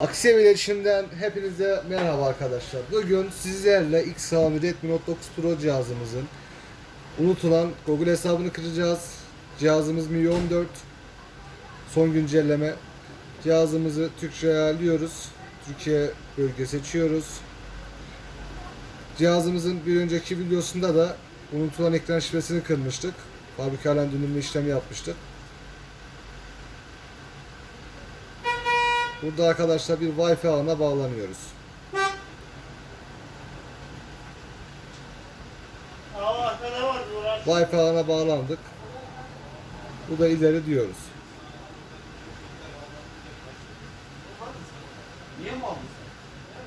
Aksiye iletişimden hepinize merhaba arkadaşlar. Bugün sizlerle Xiaomi Redmi Note 9 Pro cihazımızın unutulan Google hesabını kıracağız. Cihazımız Mi 14 son güncelleme. Cihazımızı Türkçe ayarlıyoruz. Türkiye bölge seçiyoruz. Cihazımızın bir önceki videosunda da unutulan ekran şifresini kırmıştık. Fabrikadan dönümlü işlemi yapmıştık. Burada arkadaşlar bir Wi-Fi ağına bağlanıyoruz. Wi-Fi ağına bağlandık. Bu da ileri diyoruz.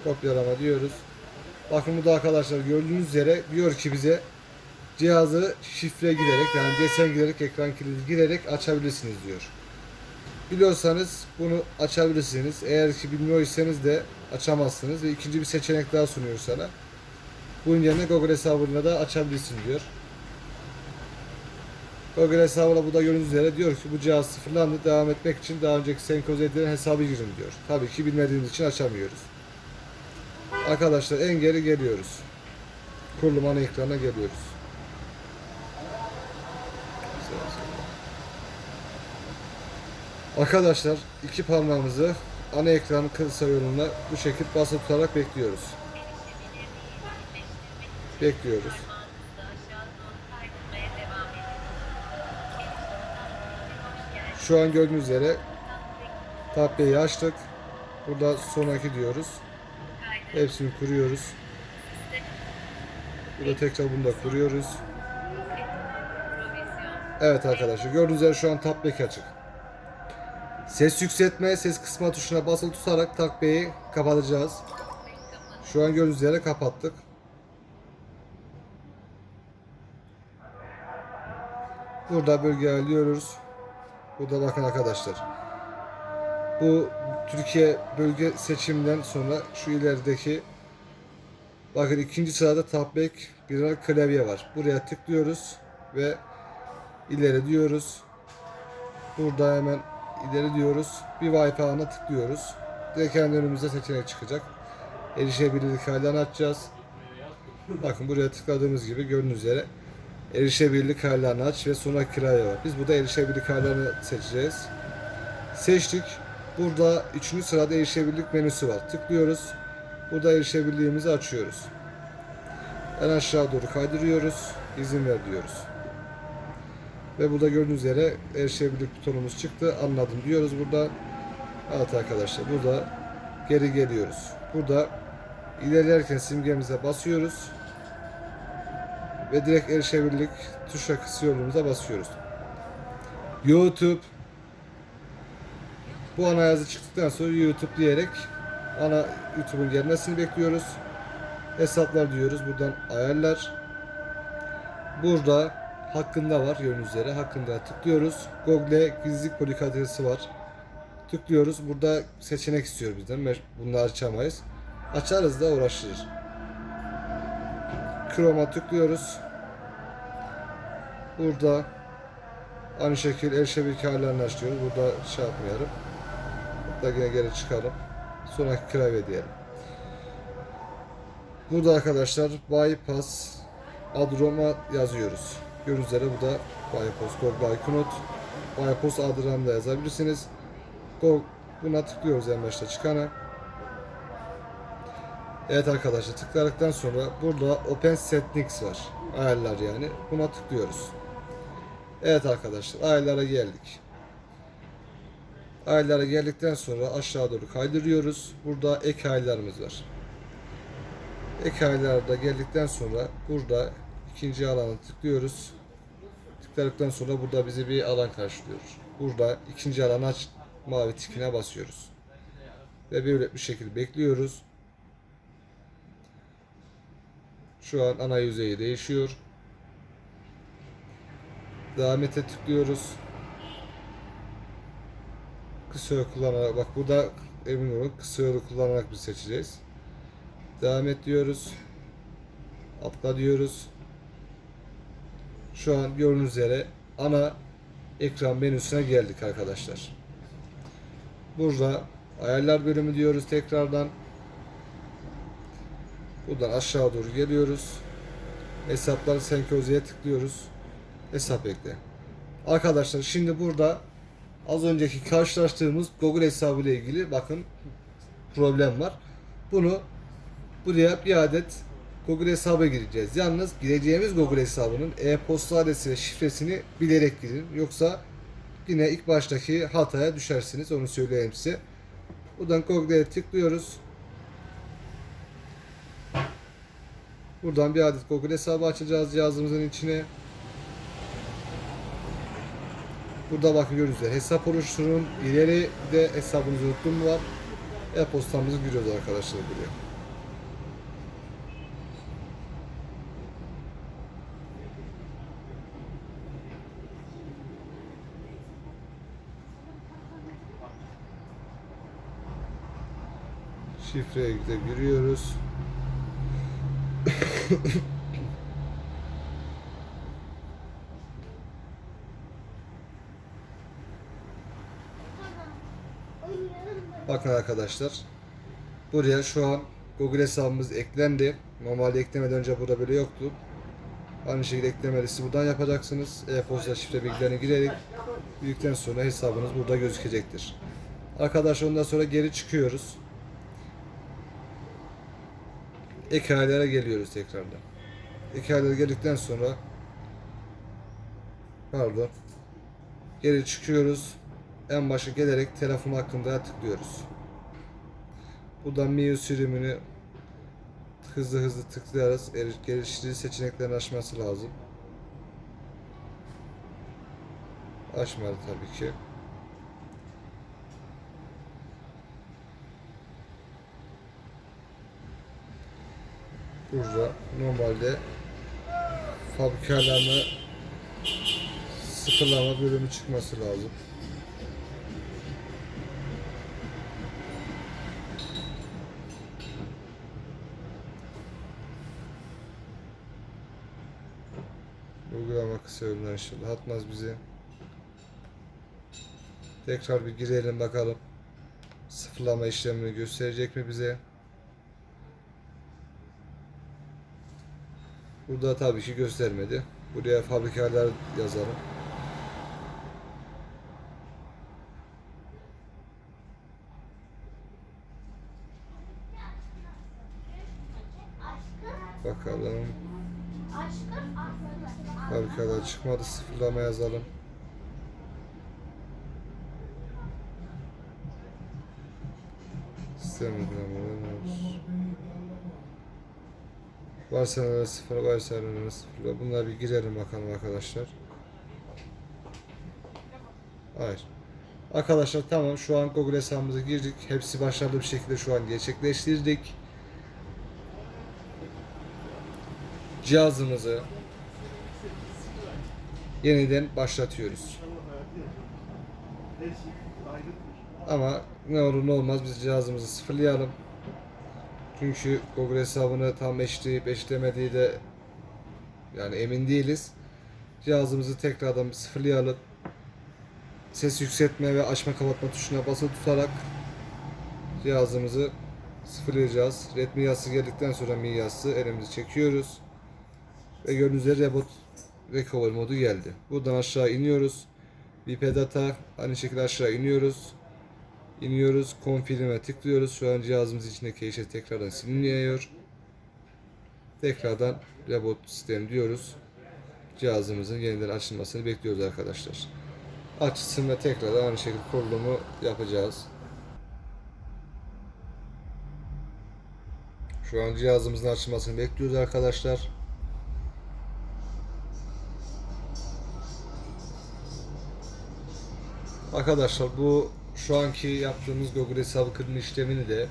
Kopyalama diyoruz. Bakın burada arkadaşlar gördüğünüz üzere diyor ki bize cihazı şifre giderek yani desen giderek ekran kilidi giderek açabilirsiniz diyor. Biliyorsanız bunu açabilirsiniz. Eğer ki bilmiyorsanız de açamazsınız ve ikinci bir seçenek daha sunuyor sana. Bunun yerine Google hesabıyla da açabilirsin diyor. Google hesabına bu da gördüğünüz üzere diyor ki bu cihaz sıfırlandı devam etmek için daha önceki senkronize edilen hesabı girin diyor. Tabii ki bilmediğimiz için açamıyoruz. Arkadaşlar en geri geliyoruz. Kurulum ana ekranına geliyoruz. Arkadaşlar iki parmağımızı ana ekranın kısa yoluna bu şekilde basılı tutarak bekliyoruz. Bekliyoruz. Şu an gördüğünüz üzere tableyi açtık. Burada sonraki diyoruz. Hepsini kuruyoruz. Burada tekrar bunu da kuruyoruz. Evet arkadaşlar gördüğünüz üzere şu an tablet açık. Ses yükseltme, ses kısma tuşuna basılı tutarak takbeyi kapatacağız. Şu an gördüğünüz üzere kapattık. Burada bölge ayarlıyoruz. Burada bakın arkadaşlar. Bu Türkiye bölge seçiminden sonra şu ilerideki bakın ikinci sırada tablet bir klavye var. Buraya tıklıyoruz ve ileri diyoruz. Burada hemen ileri diyoruz. Bir Wi-Fi ağına tıklıyoruz. Direkt kendi önümüze seçenek çıkacak. Erişebilirlik halini açacağız. Bakın buraya tıkladığımız gibi gördüğünüz üzere erişebilirlik hallerini aç ve sonra kiraya var. Biz burada erişebilirlik hallerini seçeceğiz. Seçtik. Burada 3. sırada erişebilirlik menüsü var. Tıklıyoruz. Burada erişebilirliğimizi açıyoruz. En aşağı doğru kaydırıyoruz. İzin ver diyoruz. Ve burada gördüğünüz üzere erişebilirlik butonumuz çıktı. Anladım diyoruz burada. Evet arkadaşlar burada geri geliyoruz. Burada ilerlerken simgemize basıyoruz. Ve direkt erişebilirlik tuşa kısa yolumuza basıyoruz. YouTube bu ana yazı çıktıktan sonra YouTube diyerek ana YouTube'un gelmesini bekliyoruz. Hesaplar diyoruz. Buradan ayarlar. Burada hakkında var gördüğünüz üzere. Hakkında tıklıyoruz. Google gizlilik politikası var. Tıklıyoruz. Burada seçenek istiyor bizden. Bunu açamayız. Açarız da uğraştırır. Chrome'a tıklıyoruz. Burada aynı şekilde erişebilirlik hallerini açıyoruz. Burada şey yapmayalım. Hatta yine geri çıkalım. Sonraki klavye diyelim. Burada arkadaşlar bypass adroma yazıyoruz. Gördüğünüz üzere bu da bypass Google Iconot. Bypass adromda da yazabilirsiniz. Go buna tıklıyoruz en başta çıkana. Evet arkadaşlar tıkladıktan sonra burada Open Settings var. Ayarlar yani. Buna tıklıyoruz. Evet arkadaşlar ayarlara geldik. Ayarlara geldikten sonra aşağı doğru kaydırıyoruz. Burada ek ayarlarımız var. Ek ayarlarda geldikten sonra burada ikinci alanı tıklıyoruz. Tıkladıktan sonra burada bizi bir alan karşılıyor. Burada ikinci alanı aç mavi tikine basıyoruz. Ve böyle bir şekilde bekliyoruz. Şu an ana yüzeyi değişiyor. Devam ete tıklıyoruz. Kısa kullanarak bak burada emin olun kısa yolu kullanarak biz seçeceğiz. Devam et diyoruz. Atla diyoruz. Şu an gördüğünüz üzere ana ekran menüsüne geldik arkadaşlar. Burada Ayarlar bölümü diyoruz tekrardan. Buradan aşağı doğru geliyoruz. Hesapları senkronize tıklıyoruz. Hesap ekle. Arkadaşlar şimdi burada az önceki karşılaştığımız Google hesabı ile ilgili bakın problem var. Bunu buraya bir adet Google hesaba gireceğiz. Yalnız gireceğimiz Google hesabının e-posta adresi ve şifresini bilerek girin. Yoksa yine ilk baştaki hataya düşersiniz. Onu söyleyeyim size. Buradan Google'ye tıklıyoruz. Buradan bir adet Google hesabı açacağız cihazımızın içine. Burada bakın görüyorsunuz. Hesap oluşturun. İleri de hesabınızı unuttum var. E-postamızı giriyoruz arkadaşlar buraya. Şifreye de giriyoruz. Bakın arkadaşlar. Buraya şu an Google hesabımız eklendi. Normalde eklemeden önce burada böyle yoktu. Aynı şekilde ekleme listesi buradan yapacaksınız. E-posta şifre bilgilerini girerek girdikten sonra hesabınız burada gözükecektir. Arkadaşlar ondan sonra geri çıkıyoruz. Ek geliyoruz tekrardan. Ek ayarlara geldikten sonra pardon geri çıkıyoruz. En başa gelerek telefon hakkında tıklıyoruz. Buradan menü sürümünü hızlı hızlı eri- geliştirici seçeneklerini açması lazım. Açmadı tabii ki. Burada normalde fabrikalarına sıfırlama bölümü çıkması lazım. Uygulama kısa yoldan inşallah atmaz bizi. Tekrar bir girelim bakalım. Sıfırlama işlemini gösterecek mi bize? Burada tabii ki göstermedi. Buraya fabrikalar yazalım. Bakalım. Fabrikalar çıkmadı. Sıfırlama yazalım. Sistem uygulamaları. Sıfır, varsayılanlara sıfır. Bunlara bir girelim bakalım arkadaşlar. Hayır. Arkadaşlar tamam şu an Google hesabımıza girdik. Hepsi başarılı bir şekilde şu an gerçekleştirdik. Cihazımızı yeniden başlatıyoruz. Ama ne olur ne olmaz biz cihazımızı sıfırlayalım. Çünkü Google hesabını tam eşleyip eşlemediği de yani emin değiliz. Cihazımızı tekrardan sıfırlayalım. Ses yükseltme ve açma kapatma tuşuna basılı tutarak cihazımızı sıfırlayacağız. Redmi yazısı geldikten sonra Mi yazısı elimizi çekiyoruz. Ve gördüğünüz üzere Reboot Recover modu geldi. Buradan aşağı iniyoruz. VIP data aynı şekilde aşağı iniyoruz. İniyoruz. Confirm'e tıklıyoruz. Şu an cihazımız içindeki işe tekrardan siliniyor. Tekrardan reboot sistem diyoruz. Cihazımızın yeniden açılmasını bekliyoruz arkadaşlar. Açsın ve tekrardan aynı şekilde kurulumu yapacağız. Şu an cihazımızın açılmasını bekliyoruz arkadaşlar. Arkadaşlar bu şu anki yaptığımız Google hesabı kırma işlemini de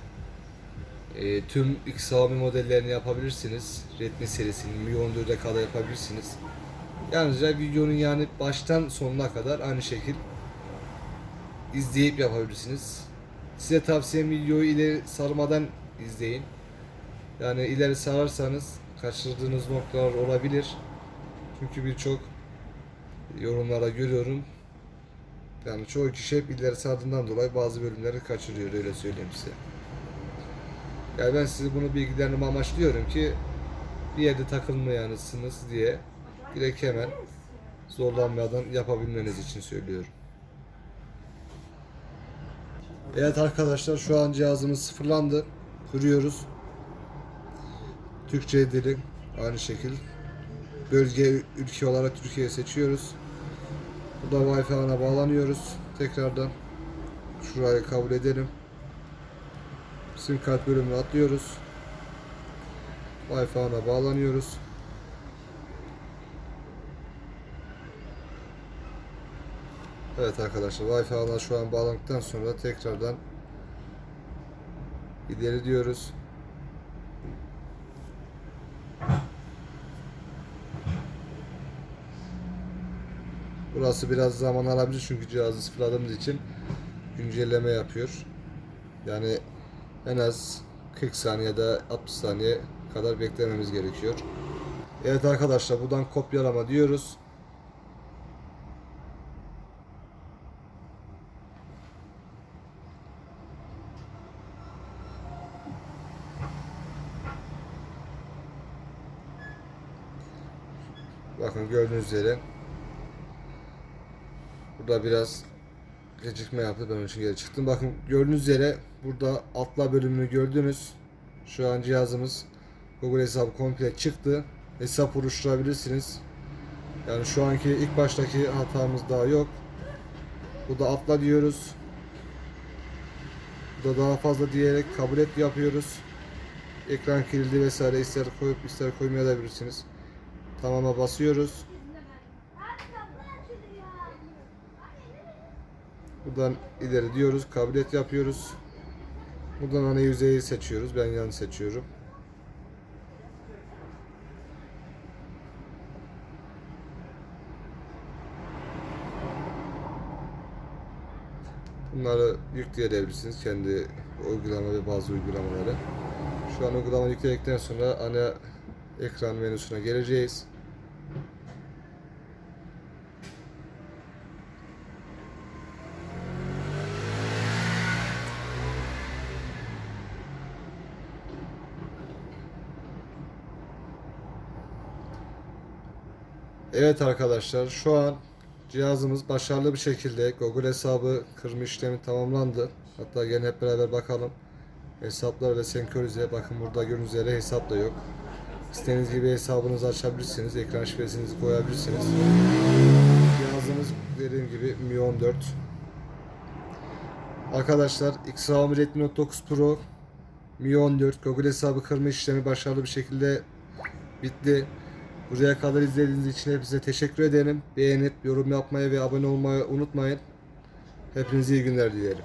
e, tüm Xiaomi modellerini yapabilirsiniz. Redmi serisinin Mi 14'e kadar yapabilirsiniz. Yalnızca videonun yani baştan sonuna kadar aynı şekil izleyip yapabilirsiniz. Size tavsiyem videoyu ileri sarmadan izleyin. Yani ileri sararsanız kaçırdığınız noktalar olabilir. Çünkü birçok yorumlara görüyorum. Yani çoğu kişi hep ileri sardığından dolayı bazı bölümleri kaçırıyor öyle söyleyeyim size. Yani ben size bunu bilgilendirme amaçlıyorum ki bir yerde takılmayanısınız diye direkt hemen zorlanmadan yapabilmeniz için söylüyorum. Evet arkadaşlar şu an cihazımız sıfırlandı. Kuruyoruz. Türkçe dili aynı şekil. Bölge ülke olarak Türkiye seçiyoruz. Burada Wi-Fi ağına bağlanıyoruz. Tekrardan şurayı kabul edelim. Sim kart bölümünü atlıyoruz. Wi-Fi ağına bağlanıyoruz. Evet arkadaşlar Wi-Fi ağına şu an bağlandıktan sonra tekrardan ileri diyoruz. Burası biraz zaman alabilir çünkü cihazı sıfırladığımız için güncelleme yapıyor. Yani en az 40 saniye da 60 saniye kadar beklememiz gerekiyor. Evet arkadaşlar buradan kopyalama diyoruz. Bakın gördüğünüz üzere Burada biraz gecikme yaptı. Ben onun için geri çıktım. Bakın gördüğünüz üzere burada atla bölümünü gördünüz. Şu an cihazımız Google hesabı komple çıktı. Hesap oluşturabilirsiniz. Yani şu anki ilk baştaki hatamız daha yok. Burada atla diyoruz. Burada daha fazla diyerek kabul et yapıyoruz. Ekran kilidi vesaire ister koyup ister koymayabilirsiniz. Tamama basıyoruz. Buradan ileri diyoruz. Kabul et yapıyoruz. Buradan ana yüzeyi seçiyoruz. Ben yanı seçiyorum. Bunları yükleyebilirsiniz. Kendi uygulama ve bazı uygulamaları. Şu an uygulama yükledikten sonra ana ekran menüsüne geleceğiz. Evet arkadaşlar şu an cihazımız başarılı bir şekilde Google hesabı kırma işlemi tamamlandı. Hatta gene hep beraber bakalım. Hesaplar ve senkronize. Bakın burada gördüğünüz üzere hesap da yok. İstediğiniz gibi hesabınızı açabilirsiniz. Ekran şifresinizi koyabilirsiniz. Cihazımız dediğim gibi Mi 14. Arkadaşlar Xiaomi Redmi Note 9 Pro Mi 14 Google hesabı kırma işlemi başarılı bir şekilde bitti. Buraya kadar izlediğiniz için hepinize teşekkür ederim. Beğenip yorum yapmayı ve abone olmayı unutmayın. Hepinize iyi günler dilerim.